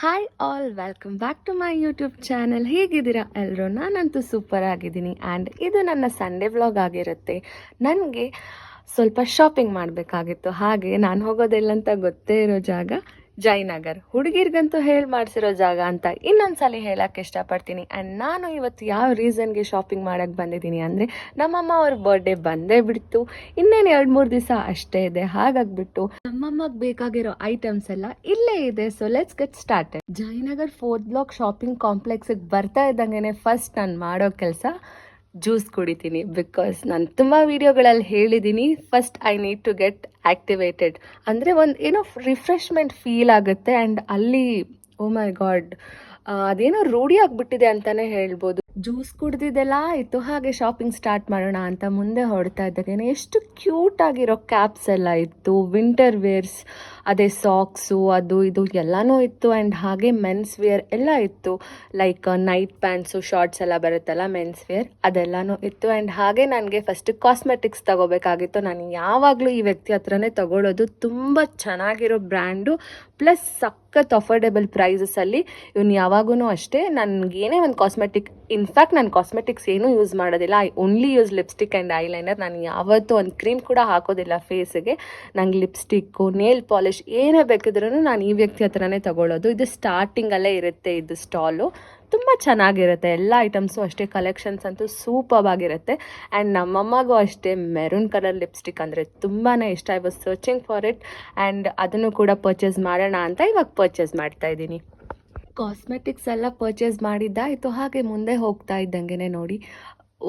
Hi all welcome back to my YouTube channel ಹೇಗಿದ್ದೀರಾ? ಎಲ್ಲರೂ ನಾನಂತೂ ಸೂಪರ್ ಆಗಿದ್ದೀನಿ. ಆ್ಯಂಡ್ ಇದು ನನ್ನ ಸಂಡೇ ವ್ಲಾಗ್ ಆಗಿರುತ್ತೆ. ನನಗೆ ಸ್ವಲ್ಪ ಶಾಪಿಂಗ್ ಮಾಡಬೇಕಾಗಿತ್ತು. ಹಾಗೆ ನಾನು ಹೋಗೋದೆಲ್ಲಂತ ಗೊತ್ತೇ ಇರೋ ಜಾಗ ಜಯನಗರ್ ಹುಡುಗಿರ್ಗಂತೂ ಹೇಳಿ ಮಾಡಿಸಿರೋ ಜಾಗ ಅಂತ ಇನ್ನೊಂದ್ಸಲ ಹೇಳಕ್ಕೆ ಇಷ್ಟಪಡ್ತೀನಿ. ಆ್ಯಂಡ್ ನಾನು ಇವತ್ತು ಯಾವ ರೀಸನ್ಗೆ ಶಾಪಿಂಗ್ ಮಾಡೋಕ್ಕೆ ಬಂದಿದ್ದೀನಿ ಅಂದರೆ, ನಮ್ಮಮ್ಮ ಅವ್ರ ಬರ್ಡೇ ಬಂದೇ ಬಿಡ್ತು. ಇನ್ನೇನು ಎರಡು ಮೂರು ದಿವಸ ಅಷ್ಟೇ ಇದೆ, ಹಾಗಾಗ್ಬಿಟ್ಟು ನಮ್ಮಮ್ಮಗೆ ಬೇಕಾಗಿರೋ ಐಟಮ್ಸ್ ಎಲ್ಲ ಇಲ್ಲೇ ಇದೆ. So let's get started Jayanagar fourth block shopping ಕಾಂಪ್ಲೆಕ್ಸಿಗೆ ಬರ್ತಾ ಇದ್ದಂಗೆ ಫಸ್ಟ್ ನಾನು ಮಾಡೋ ಕೆಲಸ ಜ್ಯೂಸ್ ಕುಡಿತೀನಿ ಬಿಕಾಸ್ ನಾನು ತುಂಬ ವೀಡಿಯೋಗಳಲ್ಲಿ ಹೇಳಿದ್ದೀನಿ first I need to get activated ಅಂದರೆ ಒಂದು, ಏನೋ ರಿಫ್ರೆಶ್ಮೆಂಟ್ ಫೀಲ್ ಆಗುತ್ತೆ ಆ್ಯಂಡ್ ಅಲ್ಲಿ ಓ ಮೈ ಗಾಡ್ ಅದೇನೋ ರೂಢಿ ಆಗಿಬಿಟ್ಟಿದೆ ಅಂತಲೇ ಹೇಳ್ಬೋದು. ಜ್ಯೂಸ್ ಕುಡ್ದಿದ್ದೆಲ್ಲ ಇತ್ತು ಹಾಗೆ ಶಾಪಿಂಗ್ ಸ್ಟಾರ್ಟ್ ಮಾಡೋಣ ಅಂತ ಮುಂದೆ ಹೊಡ್ತಾ ಇದ್ದಾಗೇನೆ ಎಷ್ಟು ಕ್ಯೂಟ್ ಆಗಿರೋ ಕ್ಯಾಪ್ಸ್ ಎಲ್ಲ ಇತ್ತು ವಿಂಟರ್ ವೇರ್ಸ್ ಅದೇ ಸಾಕ್ಸು ಅದು ಇದು ಎಲ್ಲನೂ ಇತ್ತು ಆ್ಯಂಡ್ ಹಾಗೆ ಮೆನ್ಸ್ ವೇರ್ ಎಲ್ಲ ಇತ್ತು. ಲೈಕ್ ನೈಟ್ ಪ್ಯಾಂಟ್ಸು ಶಾರ್ಟ್ಸ್ ಎಲ್ಲ ಬರುತ್ತಲ್ಲ ಮೆನ್ಸ್ ವೇರ್ ಅದೆಲ್ಲನೂ ಇತ್ತು. ಆ್ಯಂಡ್ ಹಾಗೆ ನನಗೆ ಫಸ್ಟ್ ಕಾಸ್ಮೆಟಿಕ್ಸ್ ತಗೋಬೇಕಾಗಿತ್ತು. ನಾನು ಯಾವಾಗಲೂ ಈ ವ್ಯಕ್ತಿ ಹತ್ರನೇ ತಗೊಳ್ಳೋದು ತುಂಬ ಚೆನ್ನಾಗಿರೋ ಬ್ರ್ಯಾಂಡು ಪ್ಲಸ್ ಸಖತ್ ಅಫೋರ್ಡೆಬಲ್ ಪ್ರೈಸಸಲ್ಲಿ ಇವ್ನು ಯಾವಾಗೂ ಅಷ್ಟೇ, ನನಗೇನೇ ಒಂದು ಕಾಸ್ಮೆಟಿಕ್ ಇನ್ಫ್ಯಾಕ್ಟ್ ನಾನು ಕಾಸ್ಮೆಟಿಕ್ಸ್ ಏನೂ ಯೂಸ್ ಮಾಡೋದಿಲ್ಲ. I only use lipstick and eyeliner ನಾನು ಯಾವತ್ತೂ ಒಂದು ಕ್ರೀಮ್ ಕೂಡ ಹಾಕೋದಿಲ್ಲ ಫೇಸಿಗೆ ನಂಗೆ ಲಿಪ್ಸ್ಟಿಕ್ಕು ನೇಲ್ ಪಾಲಿಶ್ ಏನೇ ಬೇಕಿದ್ರೂ ನಾನು ಈ ವ್ಯಕ್ತಿ ಹತ್ರನೇ ತಗೊಳ್ಳೋದು ಇದು ಸ್ಟಾರ್ಟಿಂಗಲ್ಲೇ ಇರುತ್ತೆ, ಇದು ಸ್ಟಾಲು ತುಂಬ ಚೆನ್ನಾಗಿರುತ್ತೆ. ಎಲ್ಲ ಐಟಮ್ಸು ಅಷ್ಟೇ ಕಲೆಕ್ಷನ್ಸ್ ಅಂತೂ ಸೂಪರ್ ಆಗಿರುತ್ತೆ ಆ್ಯಂಡ್ ನಮ್ಮಮ್ಮಗೂ ಅಷ್ಟೇ ಮೆರೂನ್ ಕಲರ್ ಲಿಪ್ಸ್ಟಿಕ್ ಅಂದರೆ ತುಂಬಾ ಇಷ್ಟ. I was searching for it and ಅದನ್ನು ಕೂಡ ಪರ್ಚೇಸ್ ಮಾಡೋಣ ಅಂತ ಇವಾಗ ಪರ್ಚೇಸ್ ಮಾಡ್ತಾ ಇದ್ದೀನಿ. ಕಾಸ್ಮೆಟಿಕ್ಸ್ ಎಲ್ಲ ಪರ್ಚೇಸ್ ಮಾಡಿದ್ದಾಯಿತು, ಹಾಗೆ ಮುಂದೆ ಹೋಗ್ತಾ ಇದ್ದಂಗೆ ನೋಡಿ.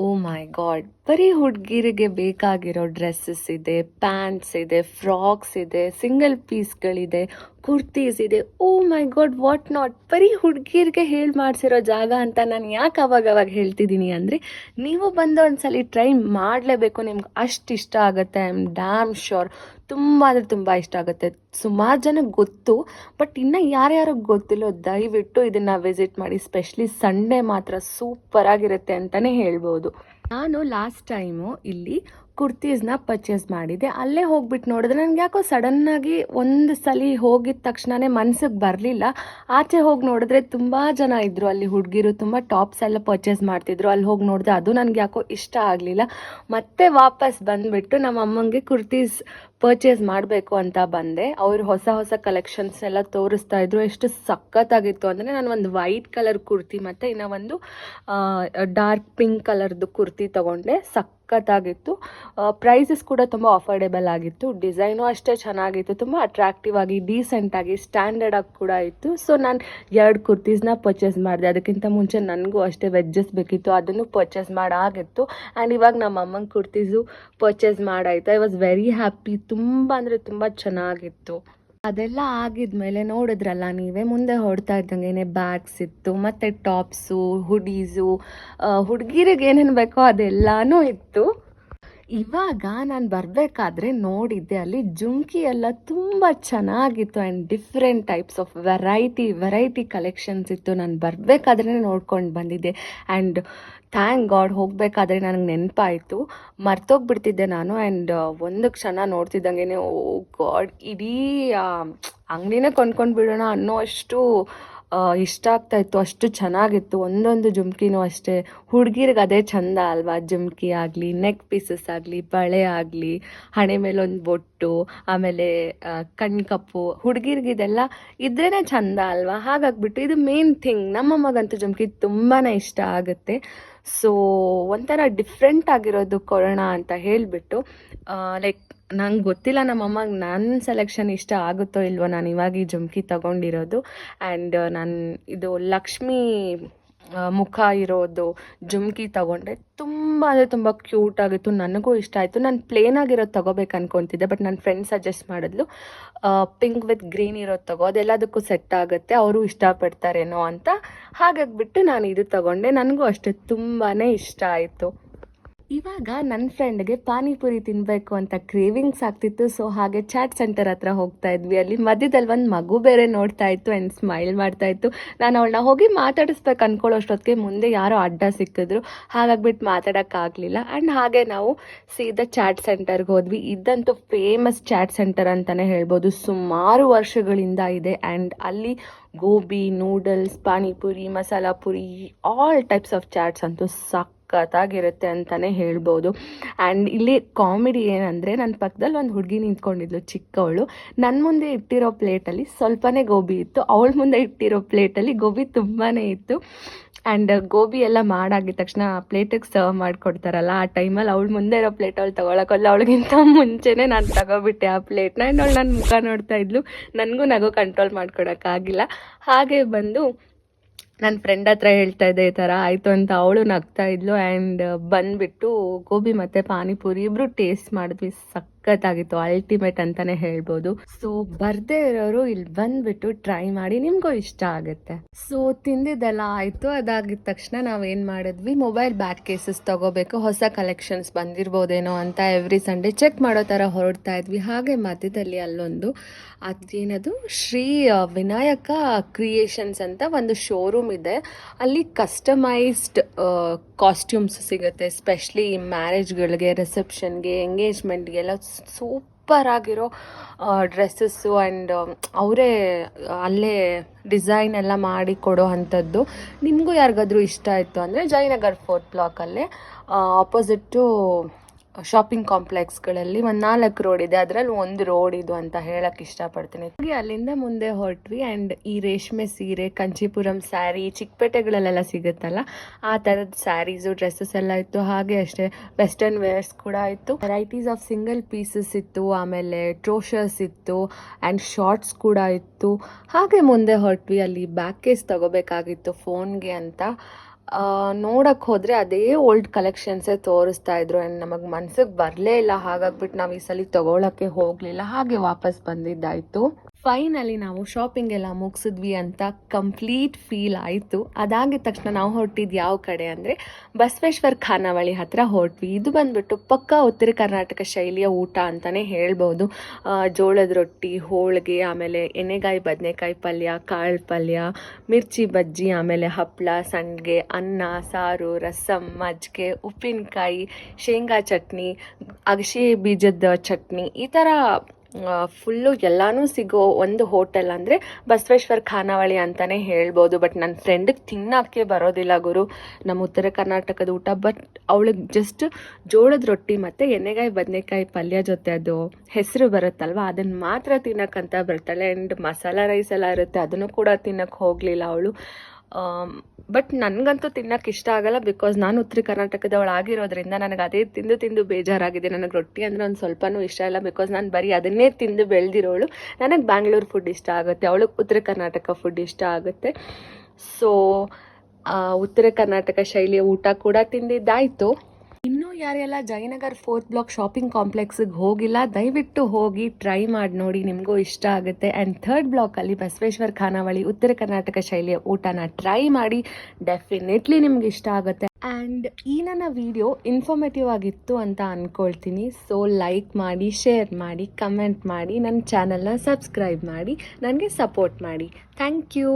ಓ ಮೈ ಗಾಡ್ ಬರೀ ಹುಡುಗಿರಿಗೆ ಬೇಕಾಗಿರೋ ಡ್ರೆಸ್ಸಸ್ ಇದೆ ಪ್ಯಾಂಟ್ಸ್ ಇದೆ ಫ್ರಾಕ್ಸ್ ಇದೆ ಸಿಂಗಲ್ ಪೀಸ್ಗಳಿದೆ ಕುರ್ತೀಸ್ ಇದೆ. Oh my god what not ಬರೀ ಹುಡುಗಿರಿಗೆ ಹೇಳಿ ಮಾಡಿಸಿರೋ ಜಾಗ ಅಂತ ನಾನು ಯಾಕೆ ಅವಾಗ ಅವಾಗ ಹೇಳ್ತಿದ್ದೀನಿ ಅಂದರೆ, ನೀವು ಬಂದು ಸಲ ಟ್ರೈ ಮಾಡಲೇಬೇಕು. ನಿಮ್ಗೆ ಅಷ್ಟು ಇಷ್ಟ ಆಗುತ್ತೆ ಐ ಆಮ್ ಡ್ಯಾಮ್ ಶ್ಯೂರ್ ತುಂಬ ಅಂದರೆ ತುಂಬ ಇಷ್ಟ ಆಗುತ್ತೆ. ಸುಮಾರು ಜನಕ್ಕೆ ಗೊತ್ತು ಬಟ್ ಇನ್ನೂ ಯಾರ್ಯಾರು ಗೊತ್ತಿಲ್ಲೋ, ದಯವಿಟ್ಟು ಇದನ್ನು ವಿಸಿಟ್ ಮಾಡಿ. ಸ್ಪೆಷಲಿ ಸಂಡೇ ಮಾತ್ರ ಸೂಪರಾಗಿರುತ್ತೆ ಅಂತಲೇ ಹೇಳ್ಬೋದು. ನಾನು ಲಾಸ್ಟ್ ಟೈಮು ಇಲ್ಲಿ ಕುರ್ತೀಸ್ನ ಪರ್ಚೇಸ್ ಮಾಡಿದೆ. ಅಲ್ಲೇ ಹೋಗ್ಬಿಟ್ಟು ನೋಡಿದ್ರೆ ನನಗೆ ಯಾಕೋ ಸಡನ್ನಾಗಿ ಒಂದು ಸಲ ಹೋಗಿದ ತಕ್ಷಣವೇ ಮನ್ಸಿಗೆ ಬರಲಿಲ್ಲ. ಆಚೆ ಹೋಗಿ ನೋಡಿದ್ರೆ ತುಂಬ ಜನ ಇದ್ದರು ಅಲ್ಲಿ ಹುಡುಗಿರು, ತುಂಬ ಟಾಪ್ಸ್ ಎಲ್ಲ ಪರ್ಚೇಸ್ ಮಾಡ್ತಿದ್ರು. ಅಲ್ಲಿ ಹೋಗಿ ನೋಡಿದೆ ಅದು ನನಗೆ ಯಾಕೋ ಇಷ್ಟ ಆಗಲಿಲ್ಲ. ಮತ್ತೆ ವಾಪಸ್ ಬಂದುಬಿಟ್ಟು ನಮ್ಮ ಅಮ್ಮಂಗೆ ಕುರ್ತೀಸ್ ಪರ್ಚೇಸ್ ಮಾಡಬೇಕು ಅಂತ ಬಂದೆ. ಅವರು ಹೊಸ ಹೊಸ ಕಲೆಕ್ಷನ್ಸ್ ಎಲ್ಲ ತೋರಿಸ್ತಾ ಇದ್ರು. ಎಷ್ಟು ಸಖತ್ತಾಗಿತ್ತು ಅಂದರೆ ನಾನು ಒಂದು ವೈಟ್ ಕಲರ್ ಕುರ್ತಿ ಮತ್ತು ಇನ್ನು ಒಂದು ಡಾರ್ಕ್ ಪಿಂಕ್ ಕಲರ್ದು ಕುರ್ತಿ ತೊಗೊಂಡೆ. ಸಖತ್ತಾಗಿತ್ತು. ಪ್ರೈಸಸ್ ಕೂಡ ತುಂಬ ಅಫೋರ್ಡೆಬಲ್ ಆಗಿತ್ತು. ಡಿಸೈನು ಅಷ್ಟೇ ಚೆನ್ನಾಗಿತ್ತು. ತುಂಬ ಅಟ್ರಾಕ್ಟಿವ್ ಆಗಿ ಡೀಸೆಂಟಾಗಿ ಸ್ಟ್ಯಾಂಡರ್ಡ್ ಆಗಿ ಕೂಡ ಇತ್ತು. ಸೊ ನಾನು ಎರಡು ಕುರ್ತೀಸ್ನ ಪರ್ಚೇಸ್ ಮಾಡಿದೆ. ಅದಕ್ಕಿಂತ ಮುಂಚೆ ನನಗೂ ಅಷ್ಟೇ ವೆಜ್ಜಸ್ ಬೇಕಿತ್ತು. ಅದನ್ನು ಪರ್ಚೇಸ್ ಮಾಡಾಗಿತ್ತು. ಆ್ಯಂಡ್ ಇವಾಗ ನಮ್ಮ ಅಮ್ಮನ ಕುರ್ತೀಸು ಪರ್ಚೇಸ್ ಮಾಡಾಯಿತು. ಐ ವಾಸ್ ವೆರಿ ಹ್ಯಾಪಿ ತುಂಬ ಅಂದರೆ ತುಂಬ ಚೆನ್ನಾಗಿತ್ತು. ಅದೆಲ್ಲ ಆಗಿದ್ಮೇಲೆ ನೋಡಿದ್ರಲ್ಲ ನೀವೇ? ಮುಂದೆ ಹೊಡ್ತಾ ಇದ್ದಂಗೆ ಬ್ಯಾಗ್ಸ್ ಇತ್ತು, ಮತ್ತು ಟಾಪ್ಸು ಹುಡೀಸು ಹುಡುಗಿರಿಗೆ ಏನೇನು ಬೇಕೋ ಅದೆಲ್ಲನೂ ಇತ್ತು. ಇವಾಗ ನಾನು ಬರಬೇಕಾದ್ರೆ ನೋಡಿದ್ದೆ, ಅಲ್ಲಿ ಜುಂಕಿ ಎಲ್ಲ ತುಂಬ ಚೆನ್ನಾಗಿತ್ತು and different types of variety variety collections ಇತ್ತು. ನಾನು ಬರಬೇಕಾದ್ರೆ ನೋಡ್ಕೊಂಡು ಬಂದಿದ್ದೆ. ಆ್ಯಂಡ್ ಥ್ಯಾಂಕ್ ಗಾಡ್ ಹೋಗಬೇಕಾದ್ರೆ ನನಗೆ ನೆನಪಾಯಿತು. ಮರ್ತೋಗ್ಬಿಡ್ತಿದ್ದೆ ನಾನು ಆ್ಯಂಡ್ ಒಂದು ಕ್ಷಣ ನೋಡ್ತಿದ್ದಂಗೆ ಓ ಗಾಡ್ ಇಡೀ ಅಂಗಡಿನೇ ಕೊಂಡ್ಕೊಂಡು ಬಿಡೋಣ ಅನ್ನೋ ಅಷ್ಟು ಇಷ್ಟ ಆಗ್ತಾ ಇತ್ತು, ಅಷ್ಟು ಚೆನ್ನಾಗಿತ್ತು. ಒಂದೊಂದು ಜುಮ್ಕಿನೂ ಅಷ್ಟೇ. ಹುಡುಗಿರಿಗೆ ಅದೇ ಚಂದ ಅಲ್ವಾ? ಜುಮ್ಕಿ ಆಗಲಿ ನೆಕ್ ಪೀಸಸ್ ಆಗಲಿ, ಬಳೆ ಆಗಲಿ, ಹಣೆ ಮೇಲೆ ಒಂದು ಬೊಟ್ಟು, ಆಮೇಲೆ ಕಣ್ಕಪ್ಪು ಹುಡುಗಿರಿಗೆ ಇದೆಲ್ಲ ಇದ್ರೇ ಚಂದ ಅಲ್ವಾ? ಹಾಗಾಗ್ಬಿಟ್ಟು ಇದು ಮೇನ್ ಥಿಂಗ್ ನಮ್ಮ ಮಗಂತೂ ಜುಮ್ಕಿ ತುಂಬಾ ಇಷ್ಟ ಆಗುತ್ತೆ. ಸೊ ಒಂಥರ ಡಿಫ್ರೆಂಟ್ ಆಗಿರೋದು ಕೊರೋಣ ಅಂತ ಹೇಳಿಬಿಟ್ಟು ಲೈಕ್ ನಂಗೆ ಗೊತ್ತಿಲ್ಲ ನಮ್ಮಮ್ಮಗೆ ನನ್ನ ಸೆಲೆಕ್ಷನ್ ಇಷ್ಟ ಆಗುತ್ತೋ ಇಲ್ವೋ ನಾನು ಇವಾಗ ಈ ಜುಮ್ಕಿ ತಗೊಂಡಿರೋದು. ಆ್ಯಂಡ್ ನಾನು ಇದು ಲಕ್ಷ್ಮಿ ಮುಖ ಇರೋದು ಜುಮ್ಕಿ ತಗೊಂಡೆ. ತುಂಬ ಅಂದರೆ ತುಂಬ ಕ್ಯೂಟ್ ಆಗಿತ್ತು, ನನಗೂ ಇಷ್ಟ ಆಯಿತು. ನಾನು ಪ್ಲೇನ್ ಆಗಿರೋದು ತಗೋಬೇಕು ಅನ್ಕೊತಿದ್ದೆ ಬಟ್ ನನ್ನ ಫ್ರೆಂಡ್ ಸಜೆಸ್ಟ್ ಮಾಡಿದ್ಲು ಪಿಂಕ್ ವಿತ್ ಗ್ರೀನ್ ಇರೋದು ತಗೋ, ಅದೆಲ್ಲದಕ್ಕೂ ಸೆಟ್ ಆಗುತ್ತೆ, ಅವರು ಇಷ್ಟಪಡ್ತಾರೇನೋ ಅಂತ. ಹಾಗಾಗಿಬಿಟ್ಟು ನಾನು ಇದು ತಗೊಂಡೆ, ನನಗೂ ಅಷ್ಟೇ ತುಂಬಾ ಇಷ್ಟ ಆಯಿತು. ಇವಾಗ ನನ್ನ ಫ್ರೆಂಡ್ಗೆ ಪಾನಿಪುರಿ ತಿನ್ನಬೇಕು ಅಂತ ಕ್ರೇವಿಂಗ್ಸ್ ಆಗ್ತಿತ್ತು. ಸೊ, ಹಾಗೆ ಚಾಟ್ ಸೆಂಟರ್ ಹತ್ರ ಹೋಗ್ತಾ ಇದ್ವಿ. ಅಲ್ಲಿ ಮಧ್ಯದಲ್ಲಿ ಒಂದು ಮಗು ಬೇರೆ ನೋಡ್ತಾ ಇತ್ತು ಆ್ಯಂಡ್ ಸ್ಮೈಲ್ ಮಾಡ್ತಾ ಇತ್ತು. ನಾನು ಅವಳನ್ನ ಹೋಗಿ ಮಾತಾಡಿಸ್ಬೇಕು ಅನ್ಕೊಳ್ಳೋ ಅಷ್ಟೊತ್ತಿಗೆ ಮುಂದೆ ಯಾರೋ ಅಡ್ಡ ಸಿಕ್ಕಿದ್ರು. ಹಾಗಾಗ್ಬಿಟ್ಟು ಮಾತಾಡೋಕ್ಕಾಗಲಿಲ್ಲ. ಆ್ಯಂಡ್ ಹಾಗೆ ನಾವು ಸೀದಾ ಚಾಟ್ ಸೆಂಟರ್ಗೆ ಹೋದ್ವಿ. ಇದಂತೂ ಫೇಮಸ್ ಚಾಟ್ ಸೆಂಟರ್ ಅಂತಲೇ ಹೇಳ್ಬೋದು. ಸುಮಾರು ವರ್ಷಗಳಿಂದ ಇದೆ. ಆ್ಯಂಡ್ ಅಲ್ಲಿ gobi noodles panipuri, masala puri all types of chaats ಅಂತೂ ಸಖತ್ತಾಗಿರುತ್ತೆ ಅಂತಲೇ ಹೇಳ್ಬೋದು. ಆ್ಯಂಡ್ ಇಲ್ಲಿ ಕಾಮಿಡಿ ಏನಂದರೆ ನನ್ನ ಪಕ್ಕದಲ್ಲಿ ಒಂದು ಹುಡುಗಿ ನಿಂತ್ಕೊಂಡಿದ್ಲು, ಚಿಕ್ಕವಳು. ನನ್ನ ಮುಂದೆ ಇಟ್ಟಿರೋ ಪ್ಲೇಟಲ್ಲಿ ಸ್ವಲ್ಪನೇ ಗೋಬಿ ಇತ್ತು. ಅವಳ ಮುಂದೆ ಇಟ್ಟಿರೋ ಪ್ಲೇಟಲ್ಲಿ ಗೋಬಿ ತುಂಬಾ ಇತ್ತು. ಆ್ಯಂಡ್ ಗೋಬಿ ಎಲ್ಲ ಮಾಡಾಗಿದ ತಕ್ಷಣ ಪ್ಲೇಟಿಗೆ ಸರ್ವ್ ಮಾಡಿಕೊಡ್ತಾರಲ್ಲ, ಆ ಟೈಮಲ್ಲಿ ಅವಳು ಮುಂದೆ ಇರೋ ಪ್ಲೇಟ್ ಅವಳು ತೊಗೊಳಕ್ಕಲ್ಲ ಅವಳಿಗಿಂತ ಮುಂಚೆನೇ ನಾನು ತಗೋಬಿಟ್ಟೆ ಆ ಪ್ಲೇಟ್ನ ಆ್ಯಂಡ್ ಅವಳು ನನ್ನ ಮುಖ ನೋಡ್ತಾ ಇದ್ಲು. ನನಗೂ ನಗು ಕಂಟ್ರೋಲ್ ಮಾಡ್ಕೊಡೋಕ್ಕಾಗಿಲ್ಲ ಹಾಗೆ ಬಂದು ನನ್ನ ಫ್ರೆಂಡ್ ಹತ್ರ ಹೇಳ್ತಾ ಇದ್ದೆ, ಈ ಥರ ಆಯಿತು ಅಂತ ಅವಳು ನಗ್ತಾ ಇದ್ಲು ಆ್ಯಂಡ್ ಬಂದುಬಿಟ್ಟು ಗೋಬಿ ಮತ್ತು ಪಾನಿಪುರಿ ಇಬ್ಬರು ಟೇಸ್ಟ್ ಮಾಡಿದ್ವಿ ಸಖತ್ತಾಗಿತ್ತು ಅಲ್ಟಿಮೇಟ್ ಅಂತಾನೆ ಹೇಳ್ಬೋದು. ಸೊ ಬರ್ದೇ ಇರೋರು ಇಲ್ಲಿ ಬಂದ್ಬಿಟ್ಟು ಟ್ರೈ ಮಾಡಿ ನಿಮ್ಗೂ ಇಷ್ಟ ಆಗುತ್ತೆ. ಸೊ ತಿಂದಿದ್ದೆಲ್ಲ ಆಯ್ತು. ಅದಾಗಿದ ತಕ್ಷಣ ನಾವೇನ್ ಮಾಡಿದ್ವಿ? ಮೊಬೈಲ್ ಬ್ಯಾಕ್ ಕೇಸಸ್ ತಗೋಬೇಕು. ಹೊಸ ಕಲೆಕ್ಷನ್ಸ್ ಬಂದಿರ್ಬೋದೇನೋ ಅಂತ ಎವ್ರಿ ಸಂಡೇ ಚೆಕ್ ಮಾಡೋ ತರ ಹೊರಡ್ತಾ ಇದ್ವಿ. ಹಾಗೆ ಮಧ್ಯದಲ್ಲಿ ಅಲ್ಲೊಂದು, ಅದೇನದು? ಶ್ರೀ ವಿನಾಯಕ ಕ್ರಿಯೇಷನ್ಸ್ ಅಂತ ಒಂದು ಶೋರೂಮ್ ಇದೆ. ಅಲ್ಲಿ ಕಸ್ಟಮೈಸ್ಡ್ ಕಾಸ್ಟ್ಯೂಮ್ಸ್ ಸಿಗುತ್ತೆ. ಸ್ಪೆಷಲಿ ಮ್ಯಾರೇಜ್ಗಳಿಗೆ ರಿಸೆಪ್ಷನ್ಗೆ ಎಂಗೇಜ್ಮೆಂಟ್ಗೆಲ್ಲ ಸೂಪರ್ ಆಗಿರೋ ಡ್ರೆಸ್ಸಸ್ಸು ಆ್ಯಂಡ್ ಅವರೇ, ಅಲ್ಲೇ ಡಿಸೈನ್ ಎಲ್ಲ ಮಾಡಿ ಕೊಡೋ ಅಂಥದ್ದು ನಿಮಗೂ ಯಾರಿಗಾದ್ರೂ ಇಷ್ಟ ಆಯಿತು ಅಂದರೆ ಜಯನಗರ್ ಫೋರ್ತ್ ಬ್ಲಾಕಲ್ಲೇ ಆಪೋಸಿಟ್ಟು ಶಾಪಿಂಗ್ ಕಾಂಪ್ಲೆಕ್ಸ್ಗಳಲ್ಲಿ ಒಂದು ನಾಲ್ಕು ರೋಡ್ ಇದೆ. ಅದರಲ್ಲಿ ಒಂದು ರೋಡ್ ಇದು ಅಂತ ಹೇಳಕ್ಕೆ ಇಷ್ಟಪಡ್ತೀನಿ. ಹಾಗೆ ಅಲ್ಲಿಂದ ಮುಂದೆ ಹೊರಟ್ವಿ ಆ್ಯಂಡ್ ಈ ರೇಷ್ಮೆ ಸೀರೆ, ಕಂಚಿಪುರಂ ಸ್ಯಾರಿ ಚಿಕ್ಕಪೇಟೆಗಳಲ್ಲೆಲ್ಲ ಸಿಗುತ್ತಲ್ಲ, ಆ ಥರದ ಸ್ಯಾರೀಸು ಡ್ರೆಸ್ಸಸ್ ಎಲ್ಲ ಇತ್ತು. ಹಾಗೆ ಅಷ್ಟೇ ವೆಸ್ಟರ್ನ್ ವೇರ್ಸ್ ಕೂಡ ಇತ್ತು. ವೆರೈಟೀಸ್ ಆಫ್ ಸಿಂಗಲ್ ಪೀಸಸ್ ಇತ್ತು, ಆಮೇಲೆ ಟ್ರೋಷರ್ಸ್ ಇತ್ತು ಆ್ಯಂಡ್ ಶಾರ್ಟ್ಸ್ ಕೂಡ ಇತ್ತು. ಹಾಗೆ ಮುಂದೆ ಹೊರಟ್ವಿ. ಅಲ್ಲಿ ಬ್ಯಾಕ್ ಕೇಸ್ ತಗೋಬೇಕಾಗಿತ್ತು ಫೋನ್ಗೆ ಅಂತ. ನೋಡಕ್ಕೆ ಹೋದರೆ ಅದೇ ಓಲ್ಡ್ ಕಲೆಕ್ಷನ್ಸೇ ತೋರಿಸ್ತಾ ಇದ್ರು. ಆ್ಯಂಡ್ ನಮಗೆ ಮನ್ಸಿಗೆ ಬರಲೇ ಇಲ್ಲ. ಹಾಗಾಗ್ಬಿಟ್ಟು ನಾವು ಈ ಸಲ ತೊಗೊಳಕ್ಕೆ ಹೋಗಲಿಲ್ಲ. ಹಾಗೆ ವಾಪಸ್ ಬಂದಿದ್ದಾಯಿತು. ಫೈನಲಿ ನಾವು ಶಾಪಿಂಗ್ ಎಲ್ಲ ಮುಗಿಸಿದ್ವಿ ಅಂತ ಕಂಪ್ಲೀಟ್ ಫೀಲ್ ಆಯಿತು. ಅದಾಗಿದ ತಕ್ಷಣ ನಾವು ಹೊರಟಿದ್ದು ಯಾವ ಕಡೆ ಅಂದರೆ ಬಸವೇಶ್ವರ ಖಾನಾವಳಿ ಹತ್ರ ಹೊರಟ್ವಿ. ಇದು ಬಂದ್ಬಿಟ್ಟು ಪಕ್ಕ ಉತ್ತರ ಕರ್ನಾಟಕ ಶೈಲಿಯ ಊಟ ಅಂತಲೇ ಹೇಳ್ಬೋದು. ಜೋಳದ ರೊಟ್ಟಿ, ಹೋಳಿಗೆ, ಆಮೇಲೆ ಎಣ್ಣೆಗಾಯಿ, ಬದನೆಕಾಯಿ ಪಲ್ಯ, ಕಾಳು ಪಲ್ಯ, ಮಿರ್ಚಿ ಬಜ್ಜಿ, ಆಮೇಲೆ ಹಪ್ಪಳ ಸಂಡಿಗೆ, ಅನ್ನ, ಸಾರು ರಸಮ್ ಮಜ್ಜಿಗೆ, ಉಪ್ಪಿನಕಾಯಿ, ಶೇಂಗಾ ಚಟ್ನಿ ಅಗಸೆ ಬೀಜದ ಚಟ್ನಿ ಈ ಥರ ಫುಲ್ಲು ಎಲ್ಲನೂ ಸಿಗೋ ಒಂದು ಹೋಟೆಲ್ ಅಂದರೆ ಬಸವೇಶ್ವರ ಖಾನಾವಳಿ ಅಂತಲೇ ಹೇಳ್ಬೋದು. ಬಟ್ ನನ್ನ ಫ್ರೆಂಡಿಗೆ ತಿನ್ನೋಕ್ಕೆ ಬರೋದಿಲ್ಲ ಗುರು. ನಮ್ಮ ಉತ್ತರ ಕರ್ನಾಟಕದ ಊಟ ಬಟ್ ಅವಳಿಗೆ ಜಸ್ಟ್ ಜೋಳದ ರೊಟ್ಟಿ ಮತ್ತು ಎಣ್ಣೆಗಾಯಿ, ಬದನೆಕಾಯಿ ಪಲ್ಯ ಜೊತೆ ಅದು ಹೆಸರು ಬರುತ್ತಲ್ವ ಅದನ್ನು ಮಾತ್ರ ತಿನ್ನೋಕ್ಕಂತ ಬರ್ತಾಳೆ. ಆ್ಯಂಡ್ ಮಸಾಲ ರೈಸ್ ಎಲ್ಲ ಇರುತ್ತೆ, ಅದನ್ನು ಕೂಡ ತಿನ್ನೋಕ್ಕೆ ಹೋಗಲಿಲ್ಲ ಅವಳು. ಬಟ್ ನನಗಂತೂ ತಿನ್ನಕ್ಕೆ ಇಷ್ಟ ಆಗಲ್ಲ ಬಿಕಾಸ್ ನಾನು ಉತ್ತರ ಕರ್ನಾಟಕದವಳು ಆಗಿರೋದ್ರಿಂದ ನನಗೆ ಅದೇ ತಿಂದು ತಿಂದು ಬೇಜಾರಾಗಿದೆ. ನನಗೆ ರೊಟ್ಟಿ ಅಂದರೆ ಒಂದು ಸ್ವಲ್ಪನೂ ಇಷ್ಟ ಇಲ್ಲ ಬಿಕಾಸ್ ನಾನು ಬರೀ ಅದನ್ನೇ ತಿಂದು ಬೆಳೆದಿರೋಳು. ನನಗೆ ಬ್ಯಾಂಗ್ಳೂರು ಫುಡ್ ಇಷ್ಟ ಆಗುತ್ತೆ ಅವಳು ಉತ್ತರ ಕರ್ನಾಟಕ ಫುಡ್ ಇಷ್ಟ ಆಗುತ್ತೆ. ಸೊ ಉತ್ತರ ಕರ್ನಾಟಕ ಶೈಲಿಯ ಊಟ ಕೂಡ ತಿಂದಿದ್ದಾಯಿತು. ಯಾರೆಲ್ಲ ಜಯನಗರ್ ಫೋರ್ತ್ ಬ್ಲಾಕ್ ಶಾಪಿಂಗ್ ಕಾಂಪ್ಲೆಕ್ಸಿಗೆ ಹೋಗಿಲ್ಲ, ದಯವಿಟ್ಟು ಹೋಗಿ ಟ್ರೈ ಮಾಡಿ ನೋಡಿ, ನಿಮಗೂ ಇಷ್ಟ ಆಗುತ್ತೆ. ಆ್ಯಂಡ್ ಥರ್ಡ್ ಬ್ಲಾಕಲ್ಲಿ ಬಸವೇಶ್ವರ ಖಾನಾವಳಿ, ಉತ್ತರ ಕರ್ನಾಟಕ ಶೈಲಿಯ ಊಟನ ಟ್ರೈ ಮಾಡಿ, ಡೆಫಿನೆಟ್ಲಿ ನಿಮ್ಗೆ ಇಷ್ಟ ಆಗುತ್ತೆ. ಆ್ಯಂಡ್ ಈ ನನ್ನ ವಿಡಿಯೋ ಇನ್ಫಾರ್ಮೇಟಿವ್ ಆಗಿತ್ತು ಅಂತ ಅಂದ್ಕೊಳ್ತೀನಿ ಸೊ ಲೈಕ್ ಮಾಡಿ, ಶೇರ್ ಮಾಡಿ, ಕಮೆಂಟ್ ಮಾಡಿ, ನನ್ನ ಚಾನಲ್ನ ಸಬ್ಸ್ಕ್ರೈಬ್ ಮಾಡಿ, ನನಗೆ ಸಪೋರ್ಟ್ ಮಾಡಿ. Thank you.